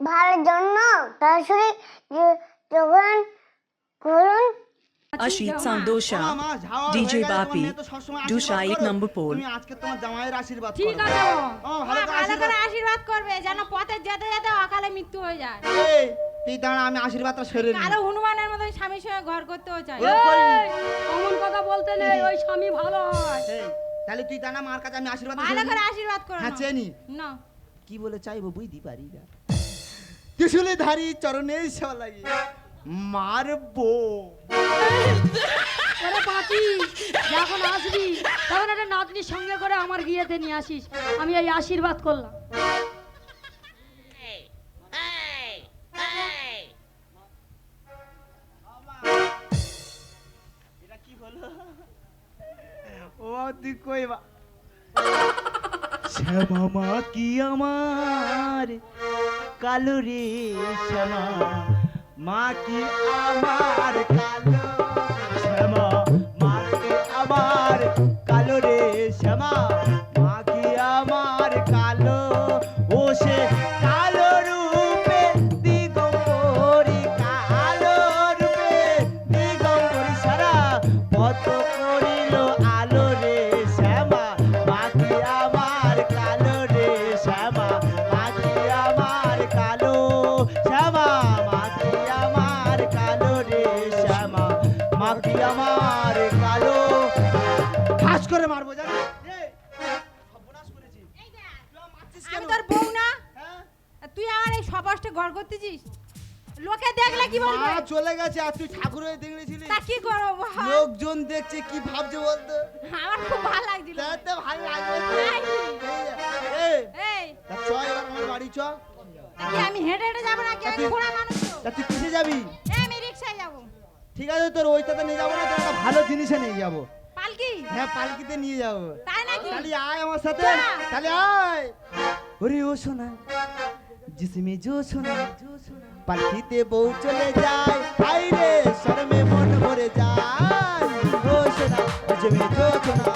ভালোর জন্য সরাসরি যে- যখন করুন। হয়ে গেলে তোমার বাপি, এক তুমি আজকে তোমার জামাইয়ের আশীর্বাদ ঠিক আছে ভালো করে ভালো করে আশীর্বাদ- করবে যেন পথে যেতে যেতে অকালে মৃত্যু হয়ে যায়। তুই দাঁড়া আমি আশীর্বাদটা সেরে নিই। হনুমানের মতন স্বামীর সঙ্গে ঘর করতেও ওরম অমন কথা বলতে নেই ওই স্বামী ভালো হয়। তাহলে তুই দাঁড়া মার কাছে আমি আশীর্বাদ ভালো করে আশীর্বাদ করো হ্যাঁ না। চেনি না। কি বলে চাইব বুঝতে পারি না। ত্রিশুলে ধারি চরণে সেবা লাগে মারবো। ওরে পাঁচি যখন আসবি তখন একটা নাতনির সঙ্গে করে আমার বিয়েতে নিয়ে আসিস। আমি এই আশীর্বাদ করলাম। তুই কইবা শ্যামা কি আমার? কালো রে শ্যামা মা কি আমার? কালো আমি তোর বউ না? হ্যাঁ? তুই আমার এই সপাসটা ঘর করতেছিস? লোকে দেখলে কি বলবে? মা চলে গেছে আর তুই ঠাকুর হয়ে দেখেছিলি তা কি করব লোকজন দেখছে কি ভাবছে বলতো? আমার খুব ভালো লাগছিল। তাতে ভালো লাগবে এই, এই তা চ এবার আমার বাড়ি চ। কি আমি হেঁটে হেঁটে যাব নাকি? আমি ঘোড়া মানুষ তো। তা তুই কিসে যাবি? আমি যাব। ঠিক আছে তোর ওইটাতে নিয়ে যাব না তোর একটা ভালো জিনিসে নিয়ে যাব। পালকি? হ্যাঁ পালকিতে নিয়ে যাব। তাই নাকি? তাহলে আয় আমার সাথে। তাহলে আয়। ওরে ও সোনা জিসমে জো সোনা পালকিতে বউ চলে যায়। হাই রে শরমে মন ভরে যায়। ও সোনা জিসমে জো সোনা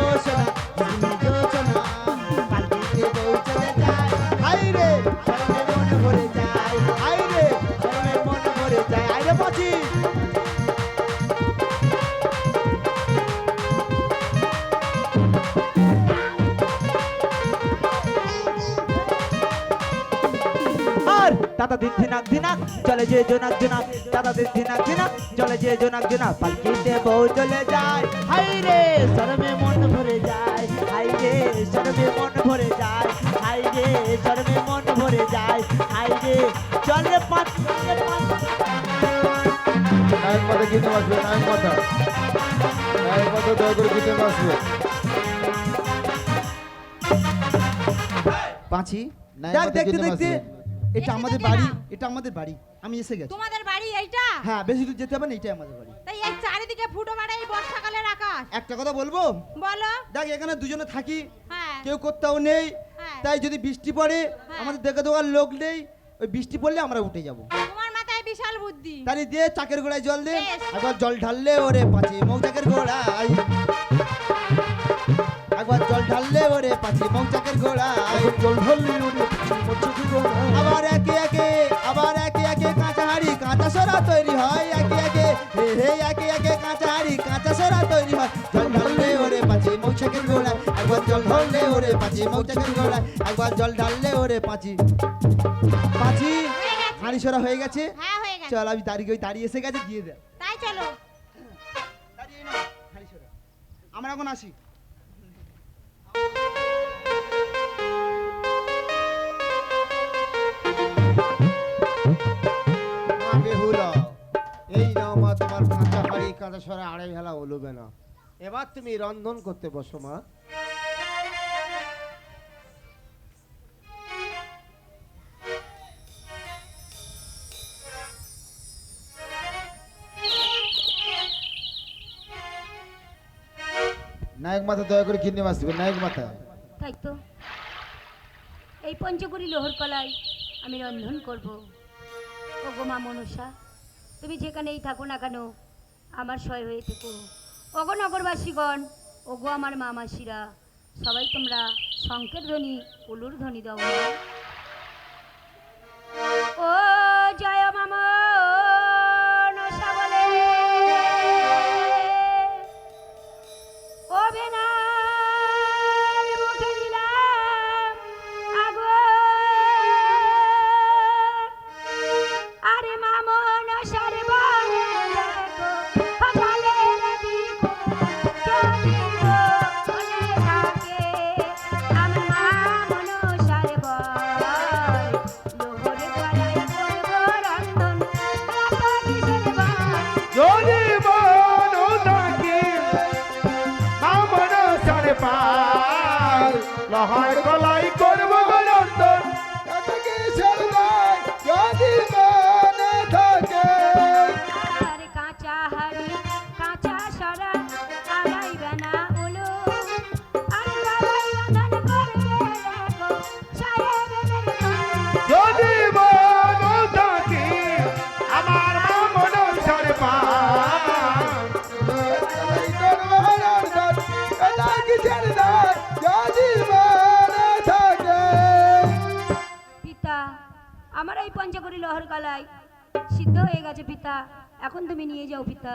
ও সোনা দাদা দিন চলে যে জোনাক জোনাক দাদা দিন দিনাক চলে যে জোনাক জোনাক পালকিতে বউ চলে যায়। হাই রে শরমে মন ভরে যায় হাই রে শরমে মন ভরে যায় হাই রে শরমে মন ভরে যায় হাই রে চলে পাঁচ নায়ক মাথা কিনে আসবে নায়ক মাথা নায়ক মাথা দয়া করে কিনে আসবে পাঁচি দেখতে দেখতে। এটা আমাদের বাড়ি এটা আমাদের বাড়ি। আমি এসে গেছি। তোমাদের বাড়ি এইটা? হ্যাঁ বেশি দূর যেতে হবে না এটাই আমাদের বাড়ি। তাই এই চারিদিকে ফুটো মারা এই বর্ষাকালের আকাশ। একটা কথা বলব? বলো। দেখ এখানে দুজনে থাকি। হ্যাঁ। কেউ কোথাও নেই। হ্যাঁ। তাই যদি বৃষ্টি পড়ে হ্যাঁ। আমাদের দেখে দেওয়ার লোক নেই। ওই বৃষ্টি পড়লে আমরা উঠে যাব। তোমার মাথায় বিশাল বুদ্ধি। তাই দিয়ে চাকের গোড়ায় জল দে। একবার জল ঢাললে ওরে পাঁচি মৌচাকের গোড়ায়। একবার জল ঢাললে ওরে পাঁচি মৌচাকের গোড়ায়। জল ঢাললি ওরে? আবার একে একে আবার একে একে কাঁচা হাড়ি কাঁচা সরা তৈরি হয়। একে একে হে হে একে একে কাঁচা হাড়ি কাঁচা সরা তৈরি হয়। জল ঢাললে ওরে পাঁচি মৌচাকের গোড়ায় একবার জল ঢাললে ওরে পাঁচি মৌচাকের গোড়ায় একবার জল ঢাললে ওরে পাঁচি। পাঁচি হাঁড়ি সরা হয়ে গেছে? হ্যাঁ চল আমি দাঁড়িয়ে ওই দাঁড়িয়ে এসে গেছে দিয়ে দে তাই চলো। আমরা এখন আসি। কাঁচা সরা আড়াই হেলা ওলবে না। এবার তুমি রন্ধন করতে বসো, মা। নায়ক মাথা দয়া করে কিনে আসবে নায়ক মাথা। তাই তো। এই পঞ্চপুরি লোহর কলায় আমি রন্ধন করব। ও গো মা মনসা, তুমি যেখানেই থাকো না কেন আমার সয় হয়ে থেকো। অগ নগরবাসীগণ, ওগো আমার মামাসিরা, সবাই তোমরা শঙ্কের ধ্বনি, উলুর ধ্বনি দাও। আমার এই পঞ্চকরি লহর গলায় সিদ্ধ হয়ে গেছে পিতা। এখন তুমি নিয়ে যাও পিতা।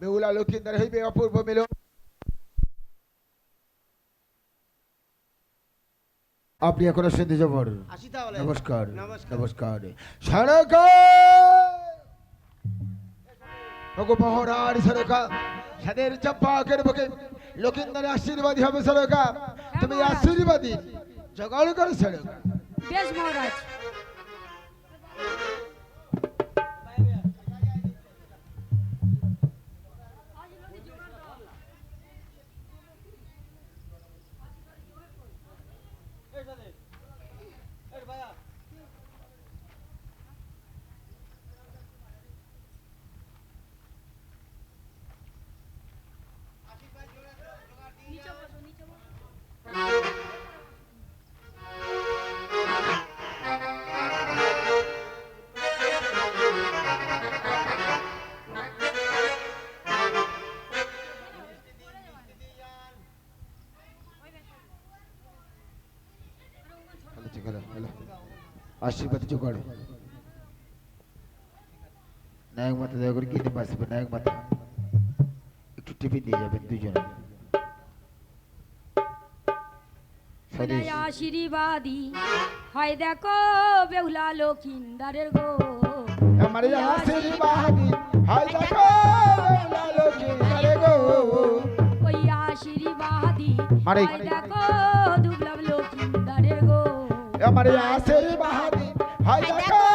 বেহুলা লক্ষিন্দার হইবে অপূর্ব মিল আপনি এখন আসেন জবর। নমস্কার নমস্কার। নমস্কার। সরকার সরকার সাদের চম্পাকের বুকে লক্ষিন্দারের আশীর্বাদী হবে সরকার তুমি আশীর্বাদী। জগাড় করে সরকার বেশ মহারাজ। আশীর্বাদ জোগাড় নায়ক মাথা দয়া করে কিনে বাঁচবে নায়ক মাথা একটু টিফিন নিয়ে যাবেন দুজনে। আশীর্বাদী। হয় দেখো বেহুলা লক্ষিন্দারের গো। আমার আশীর্বাদী। হাই দেখো লালো চিন্তারে গো। ওই আশীর্বাদী। হয় দেখো দুবলাম লক্ষিন্দারের গো। আমার আশীর্বাদী। হাই দেখো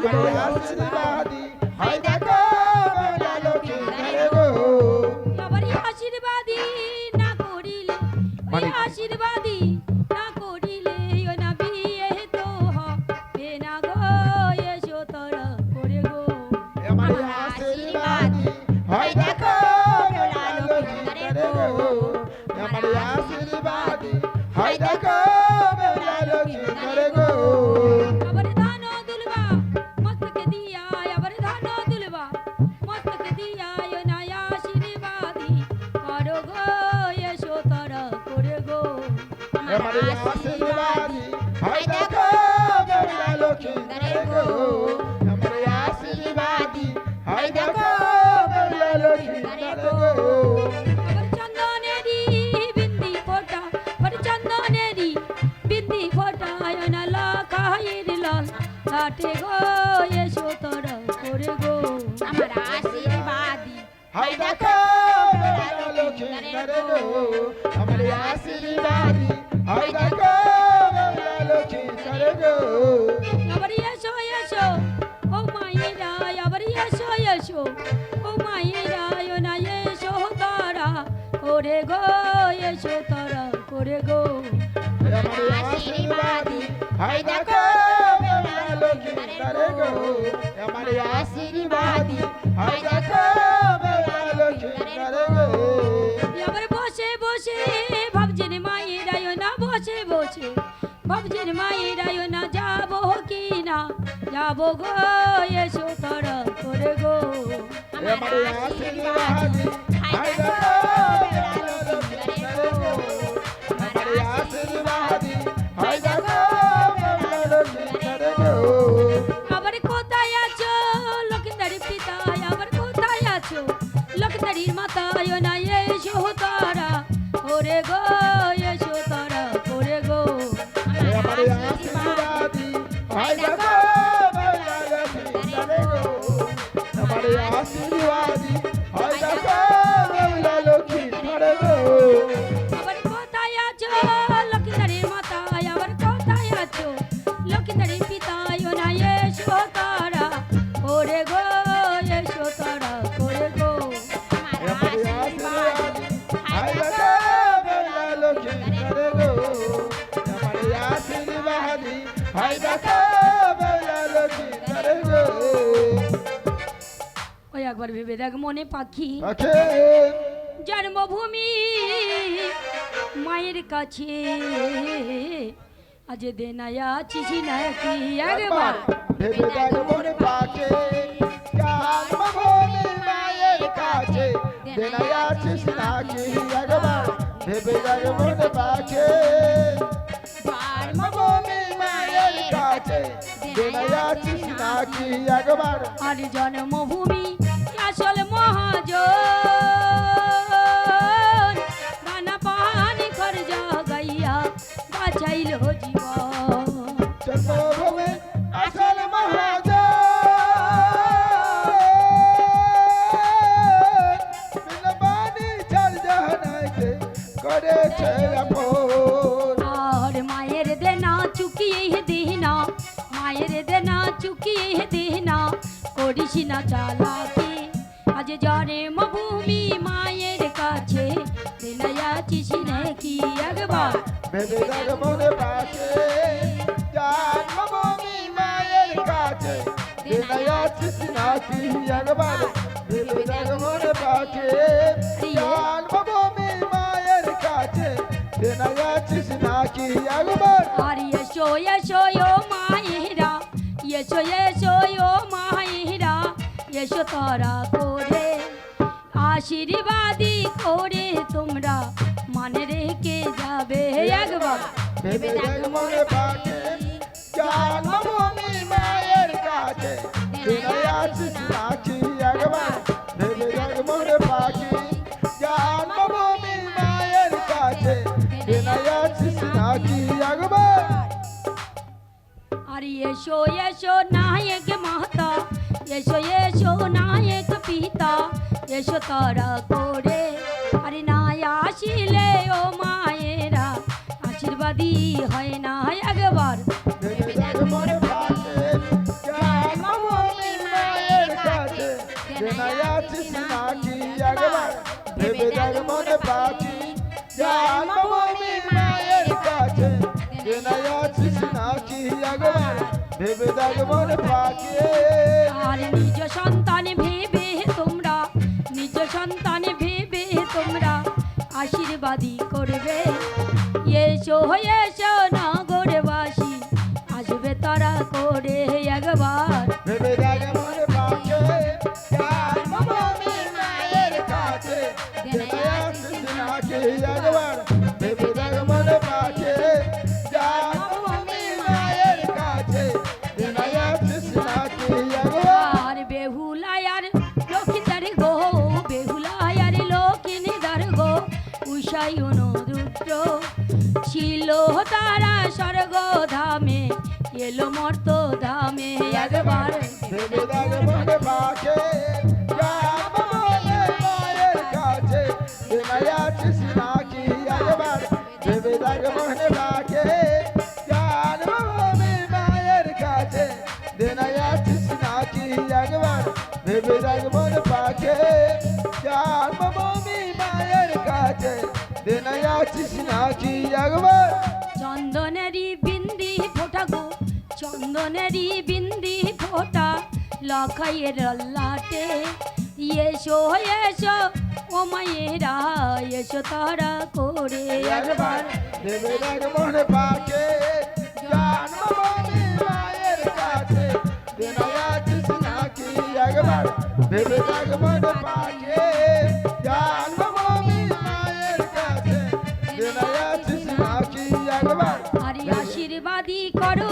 আমার লাটে গো এসো তোরা করে গো। আমার আশীর্বাদী। হয় দেখো আমার আশীর্বাদী। হয় দেখো আবার এসো এসো। ও মায়েরা আবার এসো এসো। ও মায়েরা ও না এসো তারা করে গো এসো তারা করে গো। আমার আশীর্বাদী। হয় দেখো গো আমার আশীর্বাদী হয় দেখো বসে বসে ভাবছেন মায়েরা ও না বসে বসে ভাবছেন মায়েরা ও না যাব কি না? যাব গো এসো তারা করে গো। আমার আশীর্বাদী। হয় দেখো একবার ভেবে দেখ মনে পাখি। জন্মভূমি মায়ের কাছে। আজ দেনায়া চিঠি নাকি একবার? ভেবে দেখ মনে পাকে জন্মভূমি মায়ের কাছে। দেনায় আছিস নাকি একবার? ভেবে দেখ মনে পাকে জন্মভূমি মায়ের কাছে। দেনায় আছিস নাকি একবার? আর জন্মভূমি আসল মহাজ এসো এসো ও মাহিরা এসো তারা করে। আশীর্বাদী করে তোমরা মানে রেখে যাবে একবার। ভেবে দেখ মনে মায়ের এসো এসো নায়ক মাতা এসো এসো নায়ক পিতা এসো তারা করে আরে না আসিলে ও মায়েরা আশীর্বাদী হয় না একবার ভেবে দেখ মনে পাকে জন্মভূমি ভেবে আর নিজ সন্তান ভেবে তোমরা নিজ সন্তান ভেবে তোমরা আশীর্বাদী করবে। এসো এসো নগরবাসী আসবে তারা করে একবার। ভেবে দেখ মায়ের কাছে কাছে দেনায় আছিস নাকি একবার ধামে এলো মর্ত ধামে একবার। ভেবে মনে পাছে যাব মায়ের কাছে দেনায় আছিস নাকি একবার? চন্দনেরই চন্দনেরই বিন্দি ফোটা লখাইয়ের লাটে। এসো এসো ও মায়েরা এসো তারা করে একবার। মনে পাকে মায়ের কাছে। ভেবে মনে পাকে আরে আশীর্বাদী করো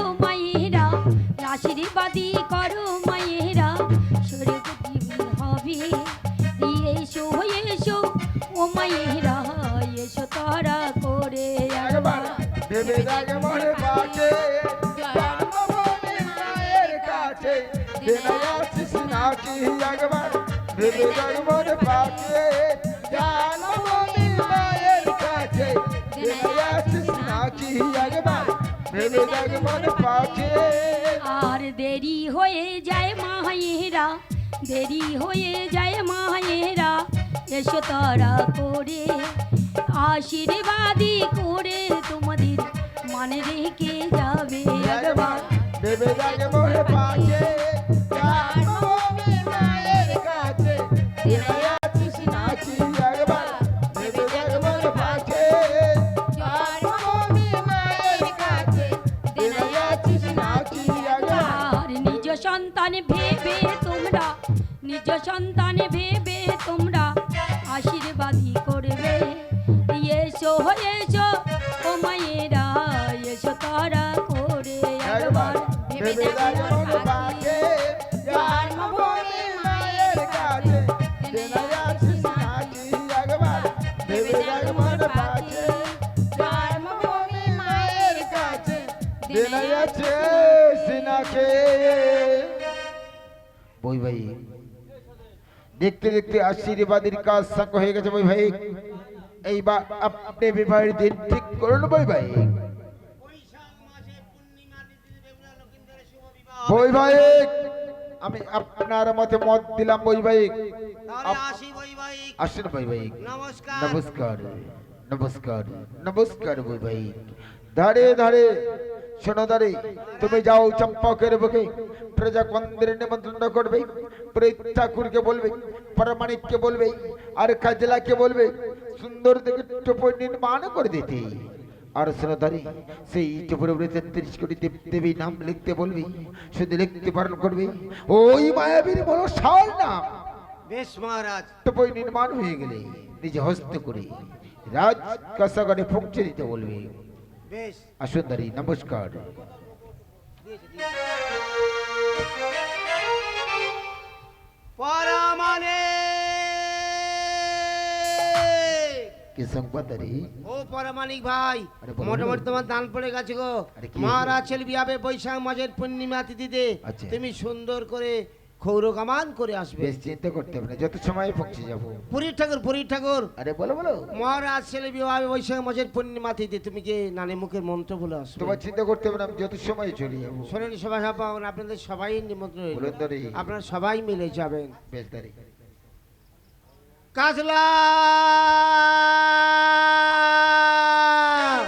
আর দেরি হয়ে যায় মায়েরা দেরি হয়ে যায় মায়েরা এসো তারা করে আশীর্বাদী করে ভেবে দেখ মনে পাকে বই ভাই। দেখতে দেখতে আশীর্বাদের কাজ সাক হয়ে গেছে বই ভাই। এইবার আপনি বিবাহের দিন ঠিক করুন বই ভাই। বৈবাহিক আমি আপনার মতে মত দিলাম বৈবাহিক ভাই। আসি বৈবাহিক ভাই। নমস্কার। নমস্কার নমস্কার নমস্কার ভাই। ধারে ধারে শোনো ধারে তুমি যাও চম্পকের বুকে। প্রজাকন্দের নিমন্ত্রণ করবে প্রেত ঠাকুরকে বলবে পরমাণিককে বলবে আর কাজলাকে বলবে সুন্দর দেখে টোপ নির্মাণ করে দিতে। আর শ্রোধারে সেই চপুর উপরে তেত্রিশ কোটি দেব দেবী নাম লিখতে বলবি শুধু লিখতে পালন করবে। ওই মায়াবীর বলো সাল নাম বেশ মহারাজ। টপই নির্মাণ হয়ে গেলে নিজে হস্ত করে রাজ কাসাগরে পৌঁছে দিতে বলবে। বেশ। আসুন দাঁড়ি নমস্কার। পরমানে কি সংবাদ ও পরমাণিক ভাই মোটামুটি তোমার দান পড়ে গেছে গো। মহারাজ ছেলে বিয়াবে বৈশাখ মাসের পূর্ণিমা তিথিতে আচ্ছা। তুমি সুন্দর করে খৌরকামান করে আসবে। বেশ চিন্তা করতে হবে না যত সময় পৌঁছে যাব। পুরীর ঠাকুর পুরীর ঠাকুর। আরে বলো বলো। মহারাজ ছেলে বিবাহে বৈশাখ মাসের পূর্ণিমা তিথিতে তুমি কি নানি মুখের মন্ত্র বলে আসবে? তোমার চিন্তা করতে হবে না আমি যত সময় চলে যাব। শোনেন সভা সভা আপনাদের সবাই নিমন্ত্রণ আপনারা সবাই মিলে যাবেন। বেশ দাঁড়ি কাজলা!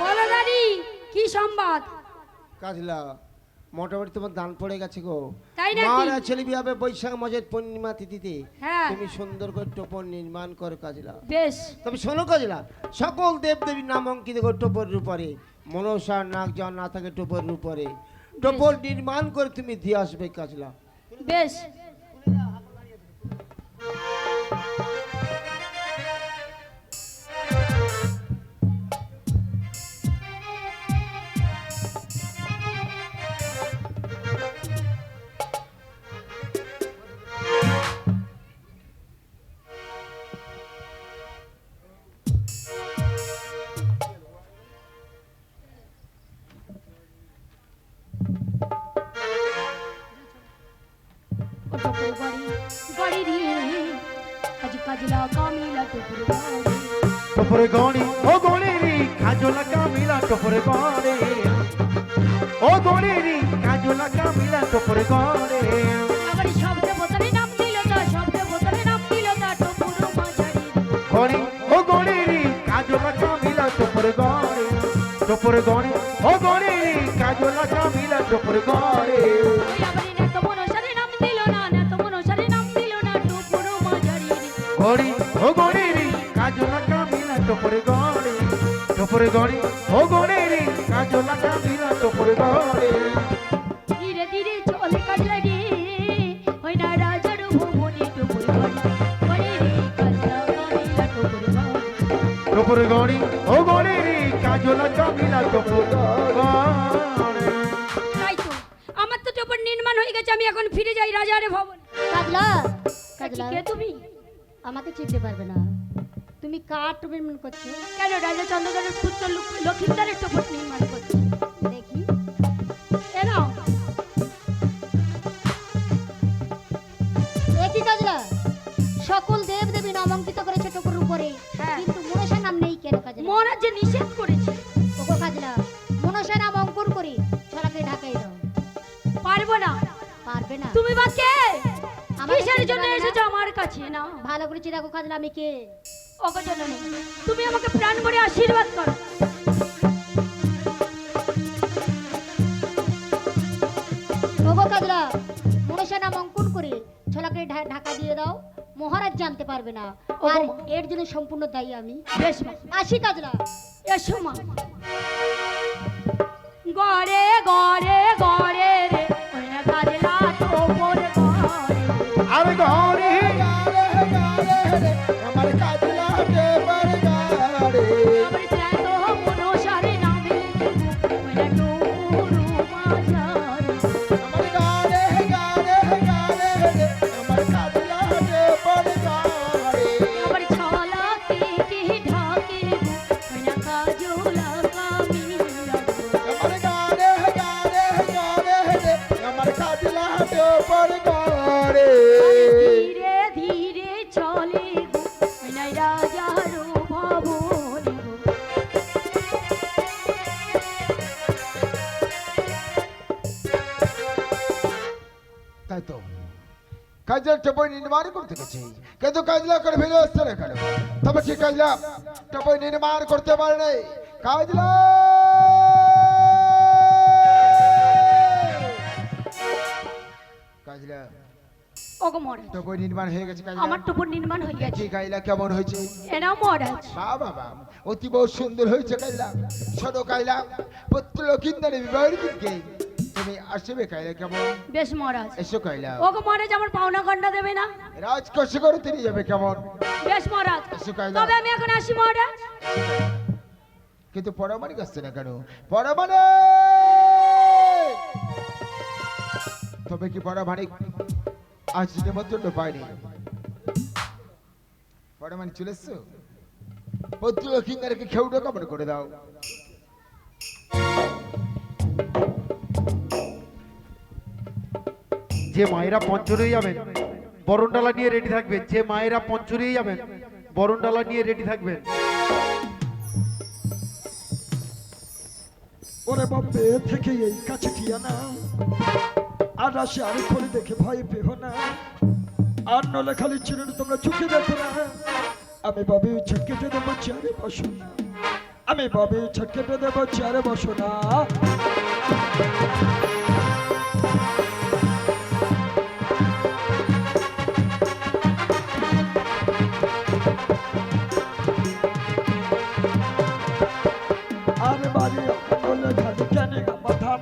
বলো দাদি কি সংবাদ? কাজলা। মোটামুটি তোমার দান পড়ে গেছে গো। তাই নাকি? মহারাজ ছেলে বিয়াবে বৈশাখ মাসের পূর্ণিমা তিথিতে হ্যাঁ। তুমি সুন্দর করে টোপর নির্মাণ করো কাজলা। বেশ। তবে শোনো কাজলা সকল দেব দেবীর নাম অঙ্কিত করে টোপর উপরে মনসার নাক যেন না থাকে টোপর উপরে টোপর নির্মাণ করে তুমি দিয়ে আসবে কাজলা। বেশ। টুপুর গণি ও গণেরি কাজলা কামিলা টপরে গণে। ও গণেরি কাজলা কামিলা টপরে গণে। গণি ও গণেরি কাজলা কামিলা টপরে গণে। টপরে গণে ও গণেরি কাজলা কামিলা টপরে গণে। গণি ও গণেরি কাজলা কামিলা টপরে গণে টপরে গণি ও গণেরি কাজলা কামিলা টপরে গণে ধীরে ধীরে চলে কাজলা রে ওই না রাজার ভুবনে টুপুর রে কামিলা টুপুর গণি ও গণেরি কাজলা কামিলা টপরে গণে তাই তো আমার তো টুপুর নির্মাণ হয়ে গেছে আমি এখন ফিরে যাই রাজার ভবন। কাজলা কাজলা। কে তুমি? আমাকে চিনতে পারবে না। তুমি কার ট্রিটমেন্ট করছ? কেন? রাজা চন্দ্রগড়ের পুত্র লক্ষ্মীদারের টুপুর নির্মাণ করছে? আমার না ভালো করে চিরাগো কাজলা আমি কে তুমি আমাকে প্রাণ ভরে আশীর্বাদ করো। ওগো কাজলা মনসা নাম অঙ্কন করে ছলাকে ঢাকা দিয়ে দাও মহারাজ জানতে পারবে না। আর এর জন্য সম্পূর্ণ দায়ী আমি। বেশ আসি কাজলা এসো মা। গড়ে গড়ে গড়ে আমার কাজলা কাজলা টপই নির্মাণ করতে গেছি। কিন্তু কাজলা করে ফেলে আসছে না কেন তবে কি কাজলা? টপই নির্মাণ করতে পারে নাই। কাজলা! কাজলা ওগো মহারাজ টপই নির্মাণ হয়ে গেছে কাজলা। আমার টুপুর নির্মাণ হয়ে গেছে। কাজলা কেমন হয়েছে? এনাও মহারাজ। বা বাবা অতি বহু সুন্দর হয়েছে শোনো পুত্র লক্ষিন্দারে বিবাহের দিনকে তুমি আসবে কাইলা কেমন? বেশ মহারাজ। এসো কাইলা ওগো মহারাজ আমার পাওনা গন্ডা দেবে না। রাজকোষ করে তিনি যাবে কেমন? বেশ মহারাজ। এসো কাইলা তবে আমি এখন আসি মহারাজ। কিন্তু পরমাণিক আসছে না কেন? পরমাণিক তবে কি পরমাণিক আজ নিমন্ত্রণ পায়নি? পরমাণিক চলে এসছো? পুত্র লক্ষিন্দারকে খেউটো কেমন করে দাও? যে মায়েরা পঞ্চরে যাবেন, বরণডালা নিয়ে রেডি থাকবেন। যে মায়েরা পঞ্চরে যাবেন, বরণডালা নিয়ে রেডি থাকবেন। ওরে বম্বে থেকে এই কাছে ঠিয়ানা আর আসে আমি করে দেখে ভয় পেহ না। আর নলে খালি চিরুন তোমরা চুকে দেখো না। আমি বাবে ছটকেটে দেবো চেয়ারে বসো। না আমি বাবে ছটকেটে দেবো চেয়ারে বসো না। বাড়ি বলে জানে গা গামাধান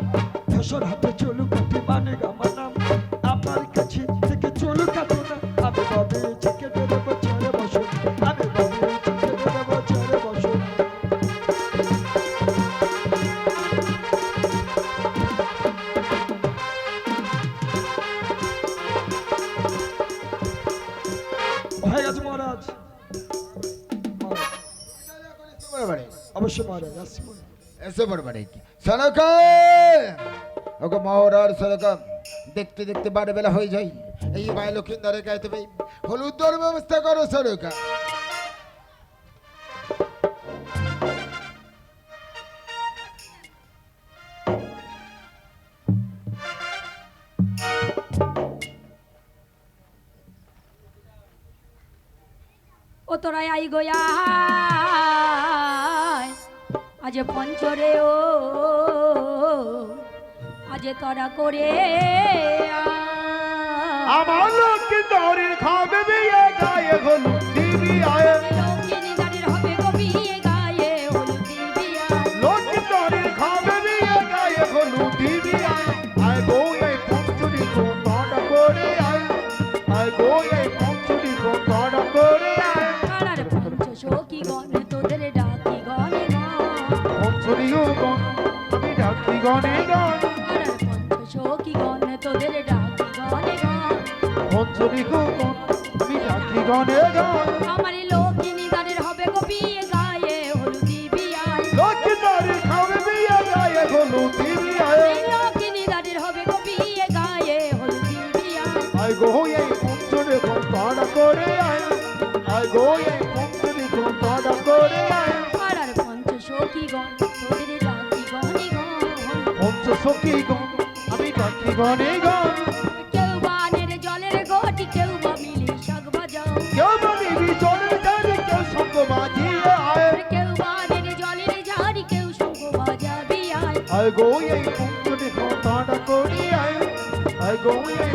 ফসল হাতে চলু কাটি মানে গামানাম পরমাণিক সনকে ওকে মহরার সরকার দেখতে দেখতে বারে বেলা হয়ে যায় এই ভাই লক্ষিন্দারে গাইতে পাই হলুদ দর ব্যবস্থা করো সরকার ও তোরা আই গোয়া আজ পঞ্চরে ও আজ তোরা করে। আমার লোককে দাঁড়ির খাবে বিয়ে গায়ে হলুদ দিবি আয়। আয়। গো ডাকি গনে। পঞ্চ সখী তোদের কো গনে। দাঁড়ির হবে বিয়ে গায়ে হলুদ দিবি আয় খাবে বিয়ে গায়ে, হলুদ দিবি আয়। এই হবে গো গায়ে হলুদ দিবি আয় আয় গো এই পঞ্চুরি কো তড়া করে আয়। আয় গো এই সখী গণ আমি ডাকি গনে গণ কেউ বানের জলের ঘটি কেউ বা মিলি শাক বাজাও কেউ বলিবি চলে যাবে কেউ সঙ্গ বাজিয়ে আয়। কেউ বানের জলের ঝাড়ি কেউ শঙ্খ বাজাবি আয়। আয় গো এই পঞ্চুরি কো তড়া করে আয় আয় গো এই